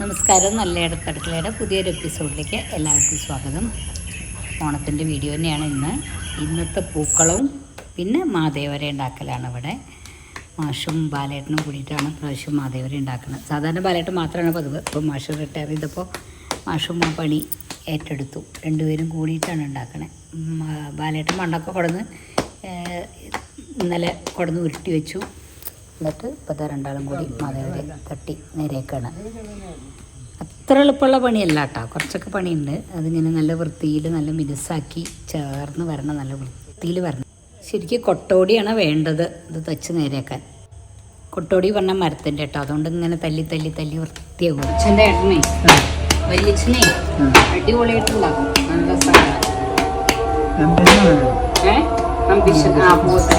നമസ്കാരം. നല്ല അടുക്കളയുടെ പുതിയൊരു എപ്പിസോഡിലേക്ക് എല്ലാവർക്കും സ്വാഗതം. ഓണത്തിന്റെ വീഡിയോ തന്നെയാണ് ഇന്ന്. ഇന്നത്തെ പൂക്കളവും പിന്നെ മാതേവര ഉണ്ടാക്കലാണ് ഇവിടെ. മാഷും ബാലേട്ടനും കൂടിയിട്ടാണ് പ്രാവശ്യം മാതേവര ഉണ്ടാക്കുന്നത്. സാധാരണ ബാലേട്ടൻ മാത്രമാണ് പതിവ്. ഇപ്പോൾ മാഷ് റിട്ടയർ ചെയ്തപ്പോൾ മാഷും ആ പണി ഏറ്റെടുത്തു. രണ്ടുപേരും കൂടിയിട്ടാണ് ഉണ്ടാക്കണേ. ബാലേട്ടൻ മണ്ണൊക്കെ കൊടുന്ന് ഇന്നലെ കൊടുന്ന് ഉരുട്ടി വെച്ചു. എന്നിട്ട് ഇപ്പോൾ രണ്ടാളും കൂടി മാതാവിനെ തട്ടി നേരേക്കാണ് അത്ര എളുപ്പമുള്ള പണിയല്ല കേട്ടോ. കുറച്ചൊക്കെ പണിയുണ്ട്. അതിങ്ങനെ നല്ല വൃത്തിയിൽ നല്ല മിനുസാക്കി ചേർന്ന് വരണം നല്ല വൃത്തിയിൽ വരണം. ശരിക്കും കൊട്ടോടിയാണ് വേണ്ടത്. ഇത് തച്ച് നേരെയാക്കാൻ. കൊട്ടോടി പറഞ്ഞ മരത്തിന്റെ കേട്ടോ. അതുകൊണ്ട് ഇങ്ങനെ തല്ലി തല്ലി തല്ലി വൃത്തിയാകും അച്ഛന്റെ ഏട്ടനെ. വലിയച്ഛനെ. അടിപൊളിയായിട്ടുണ്ടാകും നല്ല സാധനം ഏ? നമുക്ക് ആ പോട്ടെ.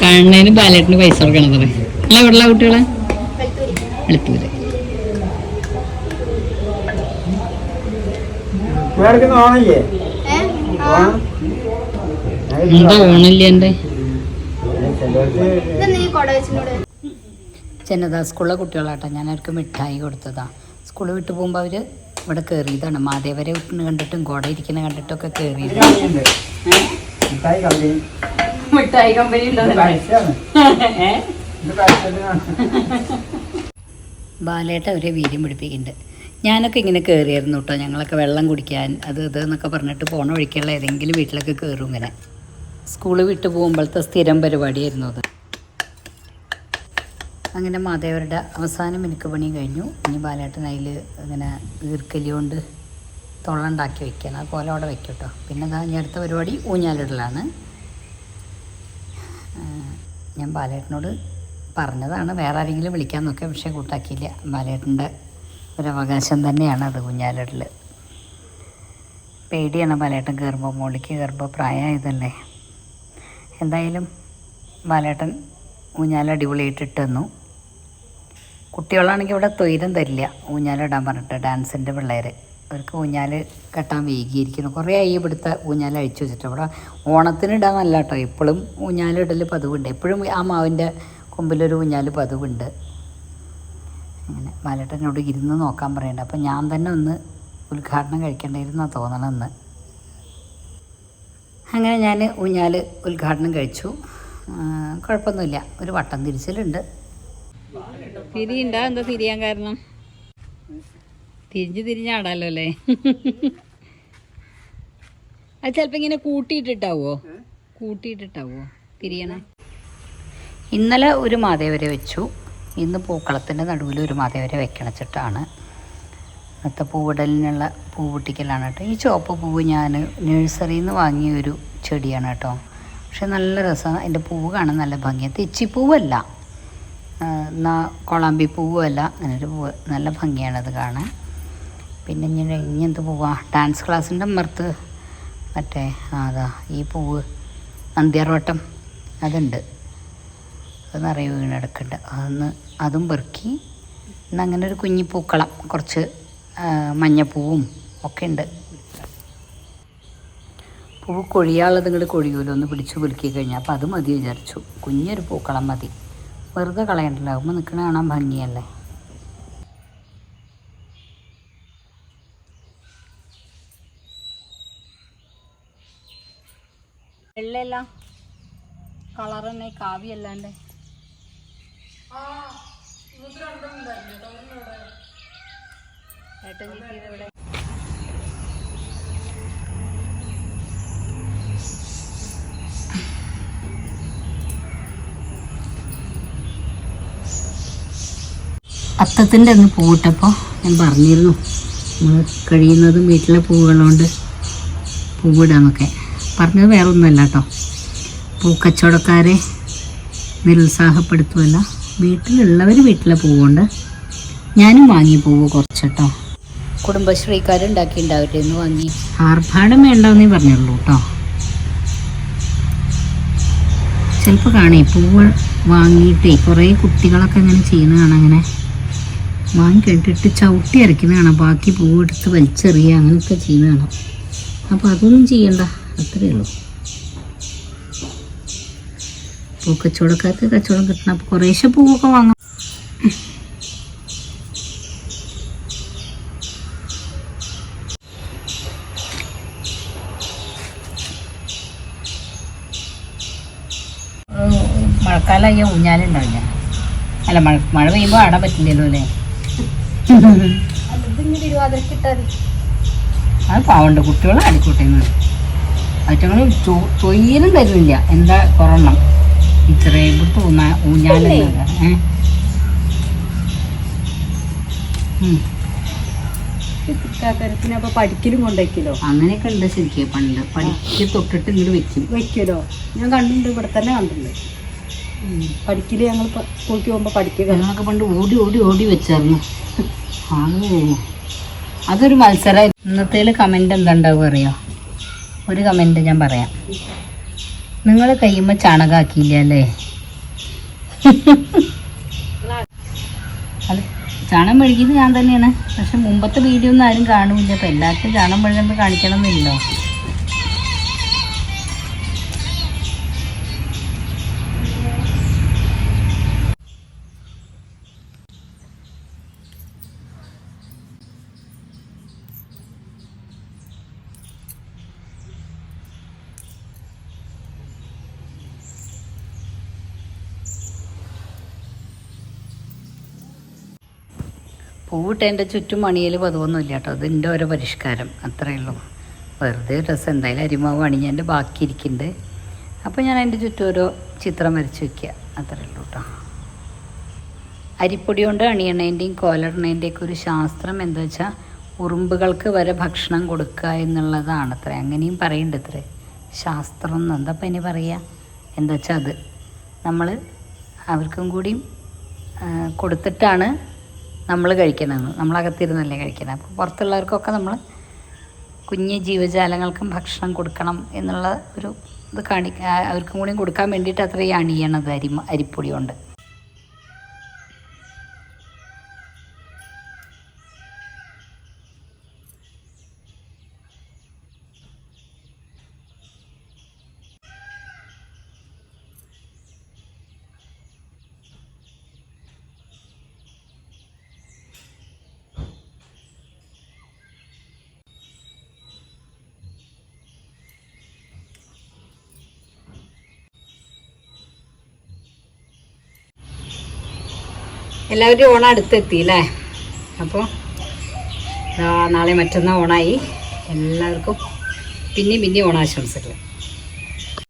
കാണുന്നതിന് ബാലേട്ടിന് പൈസ കൊടുക്കണം അല്ല എവിടെയുള്ള കുട്ടികളെ? എളുപ്പൂര് ഓണല്ലേ എന്താ ഓണില്ല എന്റെ ജനതാ സ്കൂളിലെ കുട്ടികളാട്ടോ. ഞാൻ അവർക്ക് മിഠായി കൊടുത്തതാ. സ്കൂൾ വിട്ടു പോകുമ്പോൾ അവർ ഇവിടെ കയറിയതാണ് മാതേവരെ വിട്ടിന് കണ്ടിട്ടും കോട ഇരിക്കുന്ന കണ്ടിട്ടൊക്കെ കയറിയത് മിഠായി കമ്പനി. ബാലേട്ട അവരെ വീര്യം പിടിപ്പിക്കുന്നുണ്ട്. ഞാനൊക്കെ ഇങ്ങനെ കയറിയായിരുന്നു കേട്ടോ. ഞങ്ങളൊക്കെ വെള്ളം കുടിക്കാൻ അത് ഇത് എന്നൊക്കെ പറഞ്ഞിട്ട് പോണ വഴിക്കുള്ള ഏതെങ്കിലും വീട്ടിലൊക്കെ കയറും ഇങ്ങനെ. സ്കൂൾ വിട്ടു പോകുമ്പോഴത്തെ സ്ഥിരം പരിപാടിയായിരുന്നു അത്. അങ്ങനെ മാതാവരുടെ അവസാനം എനിക്ക് പണി കഴിഞ്ഞു. ഇനി ബാലേട്ടൻ അതിൽ ഇങ്ങനെ ഈർക്കലി കൊണ്ട് തൊള്ളുണ്ടാക്കി വെക്കുകയാണ് അതുപോലെ അവിടെ വെക്കും കേട്ടോ പിന്നെ ഇനി അടുത്ത പരിപാടി ഊഞ്ഞാലിടലാണ്. ഞാൻ ബാലേട്ടനോട് പറഞ്ഞതാണ്. വേറെ ആരെങ്കിലും വിളിക്കാൻ നോക്കിയ പക്ഷേ കൂട്ടാക്കിയില്ല. ബാലേട്ടന്റെ ഒരവകാശം തന്നെയാണ് അത് ഊഞ്ഞാലിടൽ പേടിയാണ് ബാലേട്ടൻ കയറുമ്പോൾ മുകളിലേക്ക് കയറുമ്പോൾ പ്രായമായതല്ലേ. എന്തായാലും ബാലേട്ടൻ ഊഞ്ഞാൽ അടിപൊളിയായിട്ട് ഇട്ടു കുട്ടികളാണെങ്കിൽ ഇവിടെ തൊയിലും തരില്ല. ഊഞ്ഞാലിടാൻ പറഞ്ഞിട്ട് ഡാൻസിന്റെ പിള്ളേർ അവർക്ക് ഊഞ്ഞാൽ കെട്ടാൻ വൈകിയിരിക്കുന്നു. കുറേ ആയി ഇവിടുത്തെ ഊഞ്ഞാൽ അഴിച്ചു വെച്ചിട്ട്. ഇവിടെ ഓണത്തിന് ഇടാനല്ല കേട്ടോ ഇപ്പോഴും ഊഞ്ഞാലിടൽ പതിവുണ്ട്. എപ്പോഴും ആ മാവിന്റെ കൊമ്പിലൊരു ഊഞ്ഞാൽ പതിവുണ്ട്. അങ്ങനെ ബാലേട്ടനോട് ഇരുന്ന് നോക്കാൻ പറയുന്നുണ്ട് അപ്പം ഞാൻ തന്നെ ഒന്ന് ഉദ്ഘാടനം കഴിക്കേണ്ടിയിരുന്നാണ് തോന്നണമെന്ന് അങ്ങനെ ഞാൻ ഊഞ്ഞാൽ ഉദ്ഘാടനം കഴിച്ചു. കുഴപ്പമൊന്നുമില്ല. ഒരു വട്ടം തിരിച്ചിലുണ്ട്. തിരിയുണ്ടാ? എന്താ തിരിയാൻ കാരണം. തിരിഞ്ഞ് തിരിഞ്ഞാടാലോ അല്ലേ? അത് ചിലപ്പോൾ ഇങ്ങനെ കൂട്ടിയിട്ടിട്ടാവോ? കൂട്ടിയിട്ടിട്ടാവോ? തിരിയണേ. ഇന്നലെ ഒരു മാതേവരെ വെച്ചു. ഇന്ന് പൂക്കളത്തിന്റെ നടുവിൽ ഒരു മാതേവരെ വെക്കണച്ചിട്ടാണ് ഇന്നത്തെ പൂവിടലിനുള്ള പൂവിട്ടിക്കലാണ് കേട്ടോ. ഈ ചുവപ്പ് പൂവ് ഞാൻ നഴ്സറിയിൽ നിന്ന് വാങ്ങിയ ഒരു ചെടിയാണ് കേട്ടോ. പക്ഷെ നല്ല രസമാണ് അതിന്റെ പൂവ് കാണാൻ നല്ല ഭംഗിയാണ് തെച്ചിപ്പൂവല്ല. കൊളാമ്പി പൂവല്ല അങ്ങനൊരു പൂവ് നല്ല ഭംഗിയാണത് കാണാൻ. പിന്നെ ഇനി ഇനി എന്ത് പൂവാ? ഡാൻസ് ക്ലാസ്സിന്റെ മറുത്ത് മറ്റേ അതാ ഈ പൂവ്. നന്ദിയാർവട്ടം. അതുണ്ട്. അത് നിറയെ വീണെടുക്കുന്നുണ്ട് അതൊന്ന് അതും പെറുക്കി. ഇന്ന് അങ്ങനെ ഒരു കുഞ്ഞി പൂക്കളം. കുറച്ച് മഞ്ഞപ്പൂവും ഒക്കെ ഉണ്ട്. പൂവ് കൊഴിയാനുള്ളത് ഇങ്ങോട്ട് കൊഴിയൂലോ? ഒന്ന് പിടിച്ച് പുലുക്കി കഴിഞ്ഞാൽ അപ്പോൾ അത് മതി വിചാരിച്ചു. കുഞ്ഞൊരു പൂക്കളം മതി. വെറുതെ കളയണ്ടല്ലോ. ആകുമ്പോൾ നിൽക്കണ കാണാൻ ഭംഗിയല്ലേ? വെള്ളയെല്ലാം. കളർ തന്നെ കാവ്യല്ലാണ്ട് ഏട്ടൻ കിട്ടിയത് ഇവിടെ അത്തത്തിന്റെ ഒന്ന് പൂവിട്ടപ്പോൾ ഞാൻ പറഞ്ഞിരുന്നു. നമ്മൾ കഴിയുന്നതും വീട്ടിലെ പൂവുകളുകൊണ്ട് പൂവിടാന്നൊക്കെ. പറഞ്ഞത് വേറെ ഒന്നുമല്ല കേട്ടോ. പൂക്കച്ചവടക്കാരെ നിരുത്സാഹപ്പെടുത്തുമല്ല വീട്ടിലുള്ളവർ വീട്ടിലെ പൂവുണ്ട് ഞാനും വാങ്ങി പൂവ് കുറച്ച് കേട്ടോ കുടുംബശ്രീക്കാരുണ്ടാക്കിയിട്ടുണ്ട് ഉണ്ടാവട്ടെ എന്ന് വാങ്ങി. ആർഭാടം വേണ്ടെന്നേ പറഞ്ഞുള്ളൂ കേട്ടോ. ചിലപ്പോൾ കാണേ പൂവ് വാങ്ങിയിട്ടേ കുറേ കുട്ടികളൊക്കെ അങ്ങനെ ചെയ്യുന്ന കാണാം അങ്ങനെ വാങ്ങിക്കഴിഞ്ഞിട്ട് ചവിട്ടി അരയ്ക്കുന്നതാണ് ബാക്കി പൂവെടുത്ത് വലിച്ചെറിയുക അങ്ങനെയൊക്കെ ചെയ്യുന്നതാണ് അപ്പോൾ അതൊന്നും ചെയ്യണ്ട. അത്രയേ ഉള്ളൂ. പൂക്കച്ചവടക്കാർക്ക് കച്ചവടം കിട്ടണം. അപ്പോൾ കുറേശ്ശെ പൂവൊക്കെ വാങ്ങാം. മഴക്കാലമായ ഊഞ്ഞാലുണ്ടാവില്ല. അല്ല മഴ മഴ പെയ്യുമ്പോൾ ആടാൻ പറ്റില്ലല്ലോ അല്ലേ? അത് പാവണ്ട കുട്ടികളെ ആടിക്കോട്ടെ എന്ന് തൊയ്യലും തരുന്നില്ല എന്താ കൊറോണം. ഇത്രയും ഇവിടുത്തെ ഊഞ്ഞാലേ ഊഞ്ഞാലെന്നല്ല ഏ? ഉം. പിന്നെ അപ്പൊ പഠിക്കലും കൊണ്ടേക്കിലോ അങ്ങനെയൊക്കെ ഉണ്ട് ശരിക്കും പണ്ട്. പഠിക്ക് തൊട്ടിട്ട് ഇങ്ങോട്ട് വെക്കും. വെക്കലോ? ഞാൻ കണ്ടിട്ടുണ്ട് ഇവിടെ തന്നെ കണ്ടിട്ടുണ്ട്. പഠിക്കൽ ഞങ്ങൾ സ്കൂളിൽ പോകുമ്പോൾ പഠിക്കുക ഞങ്ങളൊക്കെ പണ്ട് ഓടി ഓടി ഓടി വെച്ചായിരുന്നു. അതൊരു മത്സരം ഇന്നത്തേൽ കമന്റ് എന്താ ഉണ്ടാവുക അറിയോ? ഒരു കമന്റ് ഞാൻ പറയാം. നിങ്ങൾ കഴിയുമ്പോൾ ചാണകമാക്കിയില്ല അല്ലേ? അത് ചാണകം മെഴുകിയത് ഞാൻ തന്നെയാണ്. പക്ഷെ മുമ്പത്തെ വീഡിയോ ഒന്നും ആരും കാണുമില്ല അപ്പം എല്ലാവർക്കും ചാണകം മെഴുകുമ്പോൾ കാണിക്കണം പൂവിട്ട് എന്റെ ചുറ്റും മണിയിൽ പതിവൊന്നുമില്ല കേട്ടോ. അത് എന്റെ ഓരോ പരിഷ്കാരം. അത്രയേ ഉള്ളൂ. വെറുതെ ഡ്രസ്സ് എന്തായാലും അരിമാവ് അണിഞ്ഞതിന്റെ ബാക്കി ഇരിക്കുന്നുണ്ട് അപ്പോൾ ഞാൻ അതിന്റെ ചുറ്റും ഓരോ ചിത്രം വരച്ച് വയ്ക്കുക അത്രയേ ഉള്ളൂ കേട്ടോ. അരിപ്പൊടി കൊണ്ട് അണിയണേന്റെയും കോലടണേന്റെയൊക്കെ ഒരു ശാസ്ത്രം എന്താ വെച്ചാൽ ഉറുമ്പുകൾക്ക് വരെ ഭക്ഷണം കൊടുക്കുക എന്നുള്ളതാണ് അത്ര. അങ്ങനെയും പറയുന്നുണ്ട് അത്ര ശാസ്ത്രം എന്ന് എന്താ ഇനി പറയുക എന്താ വെച്ചാൽ അത് നമ്മൾ അവർക്കും കൂടിയും കൊടുത്തിട്ടാണ് നമ്മൾ കഴിക്കണമെന്ന് നമ്മളകത്തിരുന്നല്ലേ കഴിക്കണം. അപ്പോൾ പുറത്തുള്ളവർക്കൊക്കെ നമ്മൾ കുഞ്ഞ് ജീവജാലങ്ങൾക്കും ഭക്ഷണം കൊടുക്കണം എന്നുള്ള ഒരു ഇത് കാണിക്കാൻ അവർക്കും കൂടി കൊടുക്കാൻ വേണ്ടിയിട്ട് അത്രയും അണിയണത് അരി അരിപ്പൊടി കൊണ്ട് എല്ലാവരും ഓണം അടുത്തെത്തി അല്ലേ അപ്പോൾ നാളെ മറ്റന്നാൾ ഓണായി. എല്ലാവർക്കും പിന്നെയും പിന്നെയും ഓണാശംസകൾ